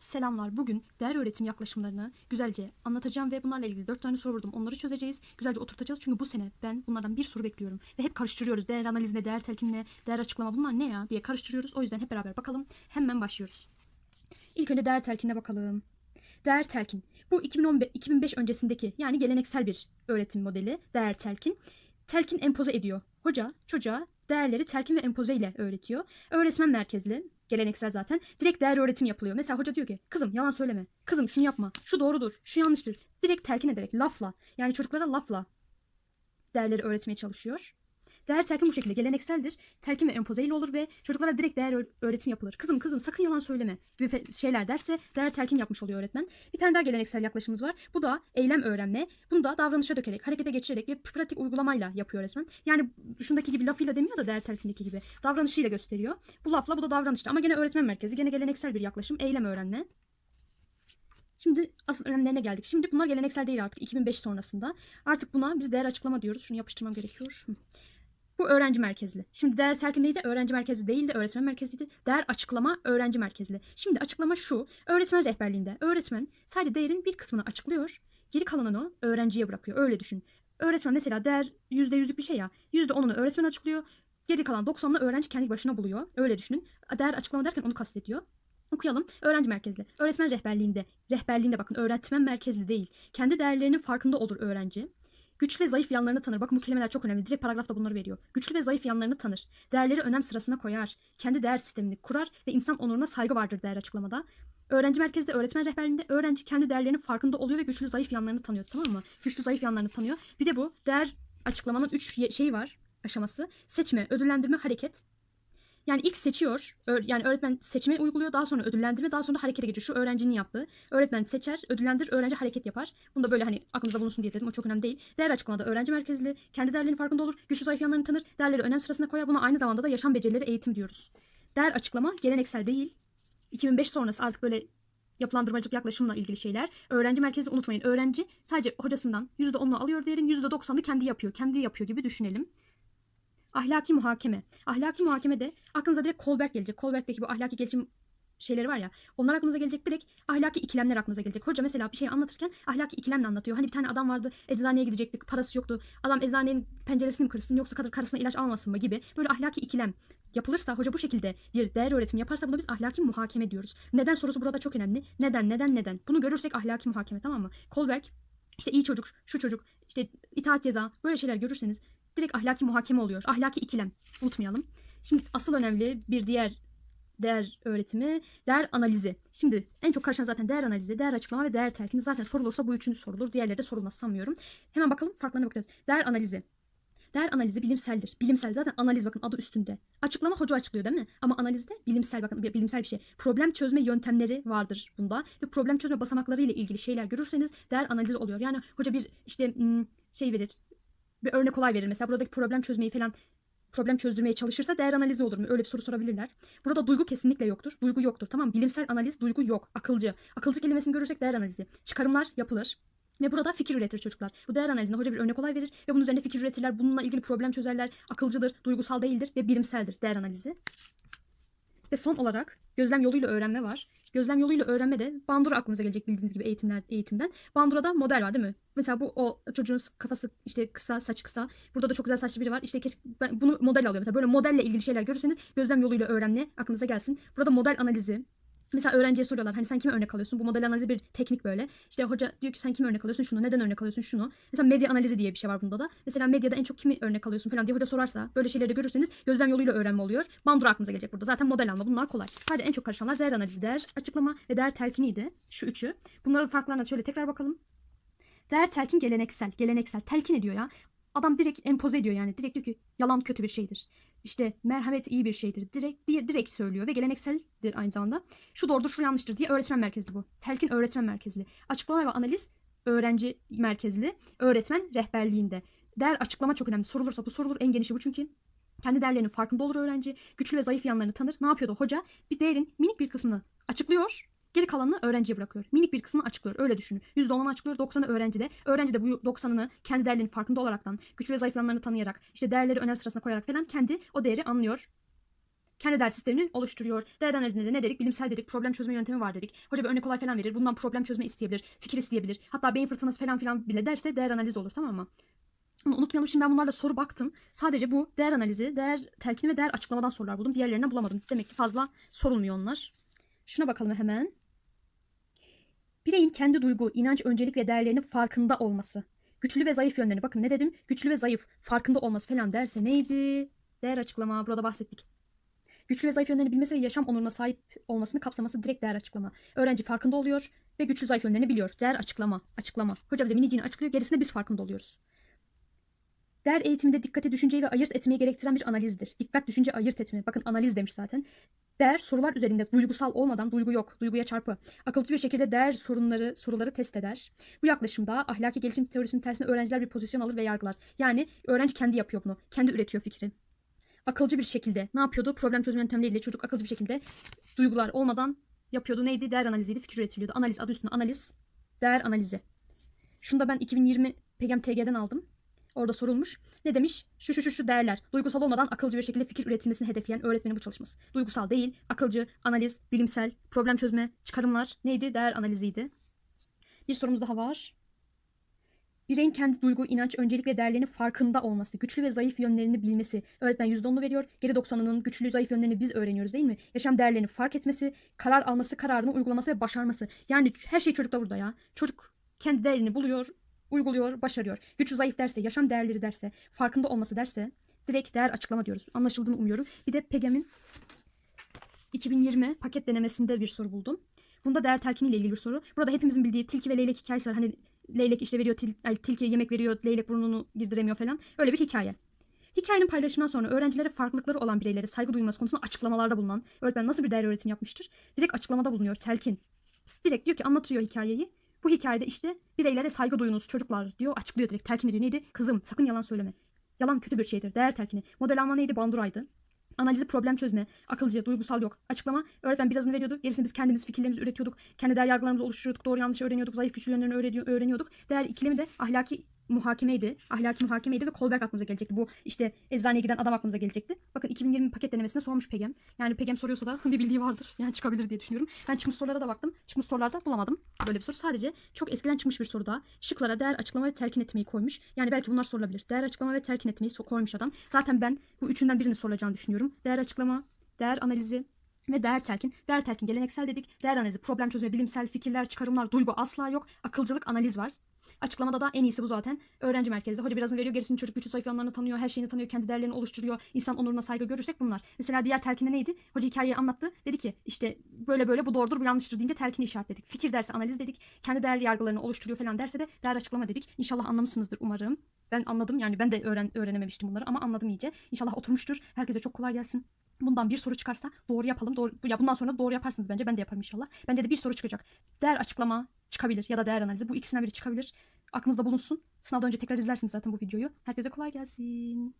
Selamlar. Bugün değer öğretim yaklaşımlarını güzelce anlatacağım ve bunlarla ilgili dört tane soru vurdum. Onları çözeceğiz. Güzelce oturtacağız. Çünkü bu sene ben bunlardan bir soru bekliyorum. Ve hep karıştırıyoruz. Değer analizine, değer telkinine, değer açıklama bunlar ne ya diye karıştırıyoruz. O yüzden hep beraber bakalım. Hemen başlıyoruz. İlk önce değer telkinine bakalım. Değer telkin. Bu 2015, 2005 öncesindeki yani geleneksel bir öğretim modeli değer telkin. Telkin empoze ediyor. Hoca çocuğa değerleri telkin ve empoze ile öğretiyor. Öğretmen merkezli, geleneksel zaten. Direkt değer öğretim yapılıyor. Mesela hoca diyor ki kızım yalan söyleme. Kızım şunu yapma. Şu doğrudur. Şu yanlıştır. Direkt telkin ederek lafla. Yani çocuklara lafla değerleri öğretmeye çalışıyor. Değer telkin bu şekilde gelenekseldir. Telkin ve empoze ile olur ve çocuklara direkt değer öğretim yapılır. Kızım kızım sakın yalan söyleme gibi şeyler derse değer telkin yapmış oluyor öğretmen. Bir tane daha geleneksel yaklaşımımız var. Bu da eylem öğrenme. Bunu da davranışa dökerek, harekete geçirerek ve pratik uygulamayla yapıyor öğretmen. Yani şundaki gibi lafıyla demiyor da değer telkindeki gibi. Davranışıyla gösteriyor. Bu lafla bu da davranışta ama gene öğretmen merkezi, gene geleneksel bir yaklaşım. Eylem öğrenme. Şimdi asıl önemlerine geldik. Şimdi bunlar geleneksel değil artık 2005 sonrasında. Artık buna biz değer açıklama diyoruz. Şunu yapıştırmam gerekiyor. Bu öğrenci merkezli. Şimdi değer telkin neydi? Öğrenci merkezli değildi, öğretmen merkezliydi. Değer açıklama öğrenci merkezli. Şimdi açıklama şu. Öğretmen rehberliğinde öğretmen sadece değerin bir kısmını açıklıyor. Geri kalanını öğrenciye bırakıyor. Öyle düşün. Öğretmen mesela değer %100'lük bir şey ya. %10'unu öğretmen açıklıyor. Geri kalan 90'ını öğrenci kendi başına buluyor. Öyle düşünün. Değer açıklama derken onu kastediyor. Okuyalım. Öğrenci merkezli. Öğretmen rehberliğinde. Rehberliğinde bakın öğretmen merkezli değil. Kendi değerlerinin farkında olur öğrenci. Güçlü ve zayıf yanlarını tanır. Bakın bu kelimeler çok önemli. Direkt paragrafta bunları veriyor. Güçlü ve zayıf yanlarını tanır. Değerleri önem sırasına koyar. Kendi değer sistemini kurar ve insan onuruna saygı vardır değer açıklamada. Öğrenci merkezde öğretmen rehberliğinde öğrenci kendi değerlerinin farkında oluyor ve güçlü zayıf yanlarını tanıyor tamam mı? Güçlü zayıf yanlarını tanıyor. Bir de bu değer açıklamanın üç ye- şeyi var aşaması. Seçme, ödüllendirme, hareket. Yani ilk seçiyor. Yani öğretmen seçme uyguluyor. Daha sonra ödüllendirme. Daha sonra harekete geçiyor. Şu öğrencinin yaptığı. Öğretmen seçer, ödüllendirir, öğrenci hareket yapar. Bunu da böyle hani aklınızda bulunsun diye dedim. O çok önemli değil. Değer açıklamada öğrenci merkezli. Kendi değerlerinin farkında olur. Güçlü zayıf yanlarını tanır. Değerleri önem sırasına koyar. Buna aynı zamanda da yaşam becerileri eğitim diyoruz. Değer açıklama geleneksel değil. 2005 sonrası artık böyle yapılandırmacılık yaklaşımla ilgili şeyler. Öğrenci merkezi unutmayın. Öğrenci sadece hocasından %10'unu alıyor değerin %90'ını kendi yapıyor. Kendi yapıyor gibi düşünelim. Ahlaki muhakeme. Ahlaki muhakeme de aklınıza direkt Kolberg gelecek. Kolberg'deki bu ahlaki gelişim şeyleri var ya. Onlar aklınıza gelecek direkt ahlaki ikilemler aklınıza gelecek. Hoca mesela bir şey anlatırken ahlaki ikilemle anlatıyor. Hani bir tane adam vardı eczaneye gidecektik parası yoktu. Adam eczanenin penceresini mi kırsın yoksa kadar karısına ilaç almasın mı gibi. Böyle ahlaki ikilem yapılırsa hoca bu şekilde bir değer öğretimi yaparsa buna biz ahlaki muhakeme diyoruz. Neden sorusu burada çok önemli. Neden neden neden? Bunu görürsek ahlaki muhakeme tamam mı? Kolberg işte iyi çocuk, şu çocuk, işte itaat ceza böyle şeyler görürseniz direkt ahlaki muhakeme oluyor. Ahlaki ikilem. Unutmayalım. Şimdi asıl önemli bir diğer değer öğretimi, değer analizi. Şimdi en çok karışan zaten değer analizi, değer açıklama ve değer telkini. Zaten sorulursa bu üçüncü sorulur. Diğerleri de sorulmaz sanmıyorum. Hemen bakalım farklarına bakacağız. Değer analizi. Değer analizi bilimseldir. Bilimsel zaten analiz bakın adı üstünde. Açıklama hoca açıklıyor değil mi? Ama analizde bilimsel bakın bilimsel bir şey. Problem çözme yöntemleri vardır bunda ve problem çözme basamakları ile ilgili şeyler görürseniz değer analizi oluyor. Yani hoca bir işte hmm, şey verir. Bir örnek olay verir. Mesela buradaki problem çözmeyi falan problem çözdürmeye çalışırsa değer analizi olur mu? Öyle bir soru sorabilirler. Burada duygu kesinlikle yoktur. Duygu yoktur. Tamam? Bilimsel analiz duygu yok. Akılcı. Akılcı kelimesini görürsek değer analizi. Çıkarımlar yapılır. Ve burada fikir üretir çocuklar. Bu değer analizinde hoca bir örnek olay verir ve bunun üzerine fikir üretirler. Bununla ilgili problem çözerler. Akılcıdır, duygusal değildir ve bilimseldir değer analizi. Ve son olarak gözlem yoluyla öğrenme var. Gözlem yoluyla öğrenme de Bandura aklımıza gelecek bildiğiniz gibi eğitimler eğitimden. Bandura'da model var değil mi? Mesela bu o çocuğun kafası işte kısa, saç kısa. Burada da çok güzel saçlı biri var. İşte keşke ben bunu model alıyorum. Mesela böyle modelle ilgili şeyler görürseniz gözlem yoluyla öğrenme aklınıza gelsin. Burada model analizi, Mesela öğrenciye soruyorlar hani sen kime örnek alıyorsun? Bu model analizi bir teknik böyle. İşte hoca diyor ki sen kime örnek alıyorsun? Şunu neden örnek alıyorsun? Şunu. Mesela medya analizi diye bir şey var bunda da. Mesela medyada en çok kimi örnek alıyorsun falan diye hoca sorarsa böyle şeyleri görürseniz gözlem yoluyla öğrenme oluyor. Bandura aklınıza gelecek burada. Zaten model alma bunlar kolay. Sadece en çok karışanlar değer analizi, değer açıklama ve değer telkiniydi. Şu üçü. Bunların farklarına şöyle tekrar bakalım. Değer telkin geleneksel. Geleneksel. Telkin ediyor ya. Adam direkt empoze ediyor yani. Direkt diyor ki yalan kötü bir şeydir. İşte merhamet iyi bir şeydir. Direkt diye direkt söylüyor ve gelenekseldir aynı zamanda. Şu doğrudur, şu yanlıştır diye öğretmen merkezli bu. Telkin öğretmen merkezli. Açıklama ve analiz öğrenci merkezli. Öğretmen rehberliğinde. Değer açıklama çok önemli. Sorulursa bu sorulur. En genişi bu çünkü. Kendi değerlerinin farkında olur öğrenci. Güçlü ve zayıf yanlarını tanır. Ne yapıyordu hoca? Bir değerin minik bir kısmını açıklıyor. Geri kalanını öğrenciye bırakıyor. Minik bir kısmını açıklıyor. Öyle düşünün. %10'unu açıklıyor. 90'ı öğrencide. Öğrenci de bu 90'ını kendi değerlerinin farkında olaraktan, güçlü ve zayıf yanlarını tanıyarak, işte değerleri önem sırasına koyarak falan kendi o değeri anlıyor. kendi değer sistemini oluşturuyor. Değer analizinde de ne dedik? Bilimsel dedik. Problem çözme yöntemi var dedik. Hoca bir örnek olay falan verir. Bundan problem çözme isteyebilir. Fikir isteyebilir. Hatta beyin fırtınası falan filan bile derse değer analizi olur tamam mı? Ama unutmayalım şimdi ben bunlarla soru baktım. Sadece bu değer analizi, değer telkini ve değer açıklamadan sorular buldum. Diğerlerinden bulamadım. Demek ki fazla sorulmuyor onlar. Şuna bakalım hemen. Bireyin kendi duygu, inanç, öncelik ve değerlerinin farkında olması. Güçlü ve zayıf yönlerini. Bakın ne dedim? Güçlü ve zayıf. Farkında olması falan derse neydi? Değer açıklama. Burada bahsettik. Güçlü ve zayıf yönlerini bilmesi ve yaşam onuruna sahip olmasını kapsaması direkt değer açıklama. Öğrenci farkında oluyor ve güçlü zayıf yönlerini biliyor. Değer açıklama. Açıklama. Hoca bize miniciğini açıklıyor. Gerisinde biz farkında oluyoruz. Değer eğitiminde dikkati, düşünceyi ve ayırt etmeyi gerektiren bir analizdir. Dikkat, düşünce, ayırt etme. Bakın analiz demiş zaten. Değer sorular üzerinde duygusal olmadan duygu yok, duyguya çarpı. Akılcı bir şekilde değer sorunları, soruları test eder. Bu yaklaşımda ahlaki gelişim teorisinin tersine öğrenciler bir pozisyon alır ve yargılar. Yani öğrenci kendi yapıyor bunu. Kendi üretiyor fikri. Akılcı bir şekilde ne yapıyordu? Problem çözme yöntemleriyle çocuk akılcı bir şekilde duygular olmadan yapıyordu. Neydi? Değer analiziydi. Fikir üretiliyordu. Analiz adı üstünde analiz. Değer analizi. Şunu da ben 2020 PGM TG'den aldım. Orada sorulmuş. Ne demiş? Şu şu şu şu değerler. Duygusal olmadan akılcı bir şekilde fikir üretilmesini hedefleyen öğretmenin bu çalışması. Duygusal değil, akılcı, analiz, bilimsel, problem çözme, çıkarımlar neydi? Değer analiziydi. Bir sorumuz daha var. Bireyin kendi duygu, inanç, öncelik ve değerlerinin farkında olması, güçlü ve zayıf yönlerini bilmesi. Öğretmen %10'unu veriyor. Geri 90'ının güçlü, zayıf yönlerini biz öğreniyoruz değil mi? Yaşam değerlerini fark etmesi, karar alması, kararını uygulaması ve başarması. Yani her şey çocukta burada ya. Çocuk kendi değerini buluyor, uyguluyor, başarıyor. Güçlü zayıf derse, yaşam değerleri derse, farkında olması derse direkt değer açıklama diyoruz. Anlaşıldığını umuyorum. Bir de PEGEM'in 2020 paket denemesinde bir soru buldum. Bunda değer telkini ile ilgili bir soru. Burada hepimizin bildiği tilki ve leylek hikayesi var. Hani leylek işte veriyor, til, ay, tilkiye yemek veriyor, leylek burnunu girdiremiyor falan. Öyle bir hikaye. Hikayenin paylaşımından sonra öğrencilere farklılıkları olan bireylere saygı duyulması konusunda açıklamalarda bulunan öğretmen nasıl bir değer öğretim yapmıştır? Direkt açıklamada bulunuyor telkin. Direkt diyor ki anlatıyor hikayeyi. Bu hikayede işte bireylere saygı duyunuz çocuklar diyor açıklıyor direkt telkin ediyor. Neydi? Kızım sakın yalan söyleme. Yalan kötü bir şeydir. Değer telkini. Model alma neydi? Banduraydı. Analizi problem çözme, akılcı, duygusal yok. Açıklama öğretmen birazını veriyordu. Gerisini biz kendimiz fikirlerimizi üretiyorduk. Kendi değer yargılarımızı oluşturuyorduk. Doğru yanlış öğreniyorduk. Zayıf güçlü yönlerini öğreniyor- öğreniyorduk. Değer ikilemi de ahlaki muhakemeydi. Ahlaki muhakemeydi ve Kolberg aklımıza gelecekti. Bu işte eczaneye giden adam aklımıza gelecekti. Bakın 2020 paket denemesinde sormuş Pegem. Yani Pegem soruyorsa da bir bildiği vardır. Yani çıkabilir diye düşünüyorum. Ben çıkmış sorulara da baktım. Çıkmış sorularda bulamadım. Böyle bir soru. Sadece çok eskiden çıkmış bir soru daha. Şıklara değer açıklama ve telkin etmeyi koymuş. Yani belki bunlar sorulabilir. Değer açıklama ve telkin etmeyi koymuş adam. Zaten ben bu üçünden birini sorulacağını düşünüyorum. Değer açıklama, değer analizi ve değer telkin. Değer telkin geleneksel dedik. Değer analizi, problem çözme, bilimsel fikirler, çıkarımlar, duygu asla yok. Akılcılık, analiz var. Açıklamada da en iyisi bu zaten. Öğrenci merkezde. Hoca birazını veriyor. Gerisini çocuk güçlü zayıf yanlarını tanıyor. Her şeyini tanıyor. Kendi değerlerini oluşturuyor. İnsan onuruna saygı görürsek bunlar. Mesela diğer telkinde neydi? Hoca hikayeyi anlattı. Dedi ki işte böyle böyle bu doğrudur bu yanlıştır deyince telkini işaretledik. Fikir dersi analiz dedik. Kendi değer yargılarını oluşturuyor falan derse de değer açıklama dedik. İnşallah anlamışsınızdır umarım. Ben anladım yani ben de öğren öğrenememiştim bunları ama anladım iyice. İnşallah oturmuştur. Herkese çok kolay gelsin. Bundan bir soru çıkarsa doğru yapalım. Doğru, ya bundan sonra doğru yaparsınız bence. Ben de yaparım inşallah. Bence de bir soru çıkacak. Değer açıklama çıkabilir ya da değer analizi. Bu ikisinden biri çıkabilir. Aklınızda bulunsun. Sınavdan önce tekrar izlersiniz zaten bu videoyu. Herkese kolay gelsin.